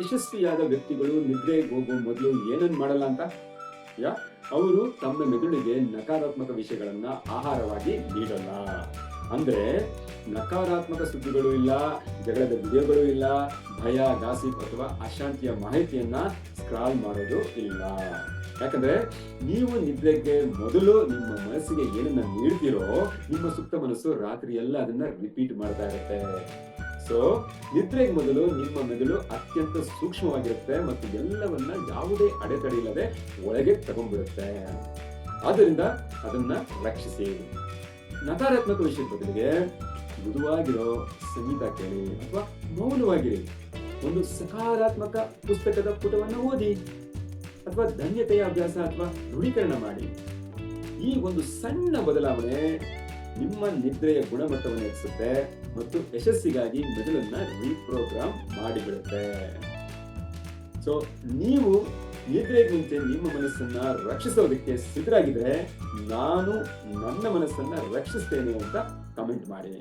ಯಶಸ್ವಿಯಾದ ವ್ಯಕ್ತಿಗಳು ನಿದ್ರೆಗೆ ಹೋಗುವ ಮೊದಲು ಏನನ್ನ ಮಾಡಲ್ಲ ಅಂತ? ಯಾ, ಅವರು ತಮ್ಮ ಮೆದುಳಿಗೆ ನಕಾರಾತ್ಮಕ ವಿಷಯಗಳನ್ನ ಆಹಾರವಾಗಿ ನೀಡಲ್ಲ. ಅಂದ್ರೆ ನಕಾರಾತ್ಮಕ ಸುದ್ದಿಗಳು ಇಲ್ಲ, ಜಗಳದ ವಿಡಿಯೋಗಳು ಇಲ್ಲ, ಭಯ, ಗಾಸಿಪ್ ಅಥವಾ ಅಶಾಂತಿಯ ಮಾಹಿತಿಯನ್ನ ಸ್ಕ್ರಾಲ್ ಮಾಡೋದು ಇಲ್ಲ. ಯಾಕಂದ್ರೆ ನೀವು ನಿದ್ರೆಗೆ ಮೊದಲು ನಿಮ್ಮ ಮನಸ್ಸಿಗೆ ಏನನ್ನ ನೀಡ್ತೀರೋ, ನಿಮ್ಮ ಸುಪ್ತ ಮನಸ್ಸು ರಾತ್ರಿ ಎಲ್ಲ ಅದನ್ನ ರಿಪೀಟ್ ಮಾಡ್ತಾ ಇರುತ್ತೆ. ಸೊ ನಿದ್ರೆಗೆ ಮೊದಲು, ನಿಮ್ಮ ಮೆದುಳು ಅತ್ಯಂತ ಸೂಕ್ಷ್ಮವಾಗಿರುತ್ತೆ ಮತ್ತು ಎಲ್ಲವನ್ನ ಯಾವುದೇ ಅಡೆತಡೆ ಇಲ್ಲದೆ ಒಳಗೆ ತಗೊಂಡ್ಬಿಡುತ್ತೆ. ಆದ್ದರಿಂದ ಅದನ್ನ ರಕ್ಷಿಸಿ. ನಕಾರಾತ್ಮಕ ವಿಷಯದ ಬದಲಿಗೆ ಮೃದುವಾಗಿರೋ ಸಂಗೀತ ಕೇಳಿ ಅಥವಾ ಮೌನವಾಗಿರಿ. ಒಂದು ಸಕಾರಾತ್ಮಕ ಪುಸ್ತಕದ ಪುಟವನ್ನು ಓದಿ ಅಥವಾ ಧನ್ಯತೆಯ ಅಭ್ಯಾಸ ಅಥವಾ ದೃಢೀಕರಣ ಮಾಡಿ. ಈ ಒಂದು ಸಣ್ಣ ಬದಲಾವಣೆ ನಿಮ್ಮ ನಿದ್ರೆಯ ಗುಣಮಟ್ಟವನ್ನು ಹೆಚ್ಚಿಸುತ್ತೆ ಮತ್ತು ಯಶಸ್ಸಿಗಾಗಿ ಮೆದುಳನ್ನ ರೀಪ್ರೋಗ್ರಾಮ್ ಮಾಡಿಬಿಡುತ್ತೆ. ಸೊ ನೀವು ನಿದ್ರೆಗೆ ಮುಂಚೆ ನಿಮ್ಮ ಮನಸ್ಸನ್ನ ರಕ್ಷಿಸೋದಕ್ಕೆ ಸಿದ್ಧರಾಗಿದ್ರೆ ನಾನು ನನ್ನ ಮನಸ್ಸನ್ನ ರಕ್ಷಿಸ್ತೇನೆ ಅಂತ ಕಮೆಂಟ್ ಮಾಡಿ.